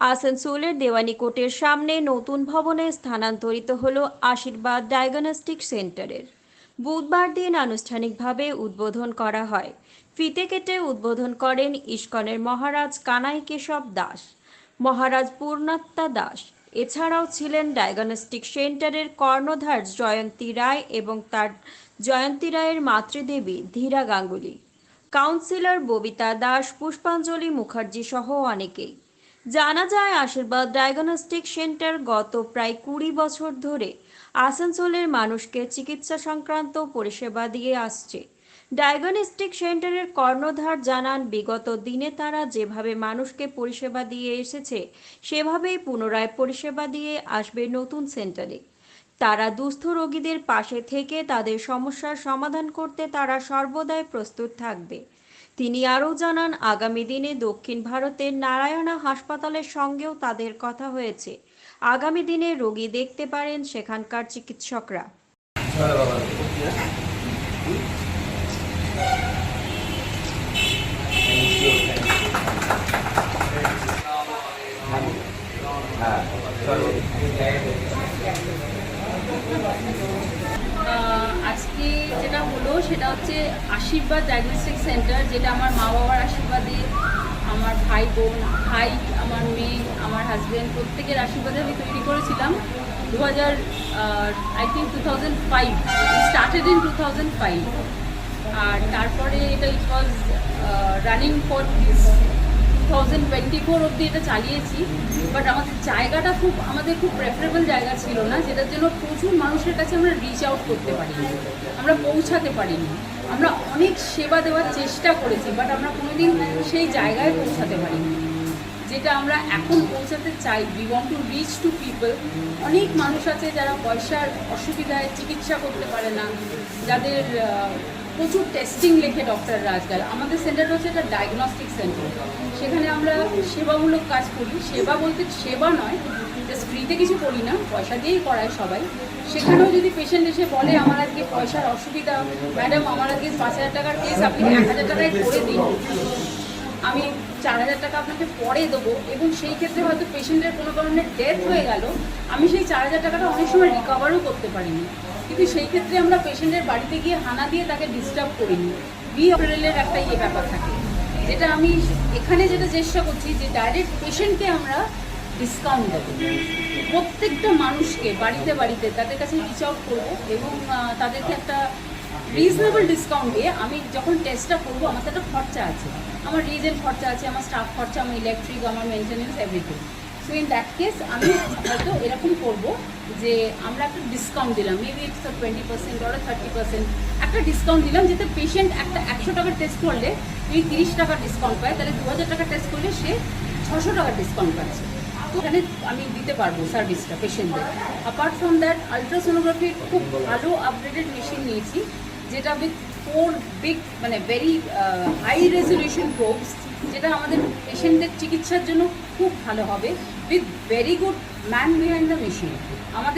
আসানসোলের দেওয়ানি কোর্টের সামনে নতুন ভবনে স্থানান্তরিত হল আশীর্বাদ ডায়াগনস্টিক সেন্টারের। বুধবার দিন আনুষ্ঠানিকভাবে উদ্বোধন করা হয়। ফিতে কেটে উদ্বোধন করেন ইস্কনের মহারাজ কানাই কেশব দাস। মহারাজ পূর্ণাত্মা দাস। এছাড়াও ছিলেন ডায়াগনস্টিক সেন্টারের কর্ণধার জয়ন্তী রায় এবং তার জয়ন্তী রায়ের মাতৃদেবী ধীরা গাঙ্গুলি। কাউন্সিলর ববিতা দাস, পুষ্পাঞ্জলি মুখার্জি সহ অনেকেই। জানা যায় আশীর্বাদ ডায়াগনস্টিক সেন্টার গত প্রায় কুড়ি বছর ধরে আসানসোলের মানুষকে চিকিৎসা সংক্রান্ত পরিষেবা দিয়ে আসছে। ডায়াগনস্টিক সেন্টারের কর্ণধার জানান, বিগত দিনে তারা যেভাবে মানুষকে পরিষেবা দিয়ে এসেছে, সেভাবেই পুনরায় পরিষেবা দিয়ে আসবে নতুন সেন্টারে। তারা দুস্থ রোগীদের পাশে থেকে তাদের সমস্যার সমাধান করতে তারা সর্বদাই প্রস্তুত থাকবে। তিনি আরও জানান আগামী দিনে দক্ষিণ ভারতের নারায়ণা হাসপাতালের সঙ্গেও তাদের কথা হয়েছে। আগামী দিনে রোগী দেখতে পারেন সেখানকার চিকিৎসকরা। আহ, আজকে যেটা হলো সেটা হচ্ছে আশীর্বাদ ডায়াগনস্টিক সেন্টার যেটা আমার মা বাবার আশীর্বাদে আমার ভাই বোন, ভাই, আমার মেয়ে, আমার হাজব্যান্ড প্রত্যেকের আশীর্বাদে আমি তৈরি করেছিলাম। দু হাজার I think two thousand five started in two thousand five আর তারপরে এটা it was running for thousand twenty four অব্দি এটা চালিয়েছি বাট আমাদের জায়গাটা খুব, আমাদের খুব প্রেফারেবল জায়গা ছিল না, যেটার জন্য প্রচুর মানুষের কাছে আমরা রিচ আউট করতে পারিনি, আমরা পৌঁছাতে পারিনি। আমরা অনেক সেবা দেওয়ার চেষ্টা করেছি বাট আমরা কোনোদিন সেই জায়গায় পৌঁছাতে পারিনি। যেটা আমরা এখন পৌঁছাতে চাই we want to reach to people অনেক মানুষ আছে যারা পয়সার অসুবিধায় চিকিৎসা করতে পারে না, যাদের প্রচুর টেস্টিং লেখে ডক্টররা আজকাল আমাদের সেন্টারটা হচ্ছে একটা ডায়াগনস্টিক সেন্টার সেখানে আমরা সেবামূলক কাজ করি। সেবা বলতে সেবা নয় জাস্ট ফ্রিতে কিছু করি না, পয়সা দিয়েই করায় সবাই। সেখানেও যদি পেশেন্ট এসে বলে, আমার আজকে পয়সার অসুবিধা ম্যাডাম আমার আজকে পাঁচ হাজার টাকার কেস আপনি এক হাজার টাকায় করে দিন। আমি চার হাজার টাকা আপনাকে পরে দেবো। এবং সেই ক্ষেত্রে হয়তো পেশেন্টের কোনো ধরনের ডেথ হয়ে গেল। আমি সেই চার হাজার টাকাটা অনেক সময় রিকভারও করতে পারিনি। কিন্তু সেই ক্ষেত্রে আমরা পেশেন্টের বাড়িতে গিয়ে হানা দিয়ে তাকে ডিস্টার্ব করিনি। বি অপারেলের একটা ইয়ে ব্যাপার থাকে, যেটা আমি এখানে যেটা চেষ্টা করছি যে ডাইরেক্ট পেশেন্টকে আমরা ডিসকাউন্ট দেবো। প্রত্যেকটা মানুষকে বাড়িতে বাড়িতে তাদের কাছে রিচ আউট করব এবং তাদেরকে একটা রিজনেবল ডিসকাউন্ট দিয়ে আমি যখন টেস্টটা করব, আমার তো একটা খরচা আছে। আমার রিজেন্ট খরচা আছে, আমার স্টাফ খরচা, আমার ইলেকট্রিক আমার maintenance everything so in that case আমি হয়তো এরকম করব যে আমরা একটা ডিসকাউন্ট দিলাম। Maybe it's twenty percent or thirty percent একটা ডিসকাউন্ট দিলাম যাতে পেশেন্ট একটা একশো টাকার টেস্ট করলে যদি তিরিশ টাকার ডিসকাউন্ট পায়। তাহলে দু হাজার টাকা টেস্ট করলে সে ছশো টাকার ডিসকাউন্ট পাচ্ছে। তো এখানে আমি দিতে পারব সার্ভিসটা পেশেন্টদের অ্যাপার্ট ফ্রম দ্যাট আলট্রাসোনোগ্রাফির খুব ভালো আপগ্রেডেড মেশিন নিয়েছি, যেটা উইথ ফোর বিগ মানে ভেরি হাই রেজলিউশন প্রোবস যেটা আমাদের পেশেন্টদের চিকিৎসার জন্য খুব ভালো হবে with very good man behind the machine আমাদের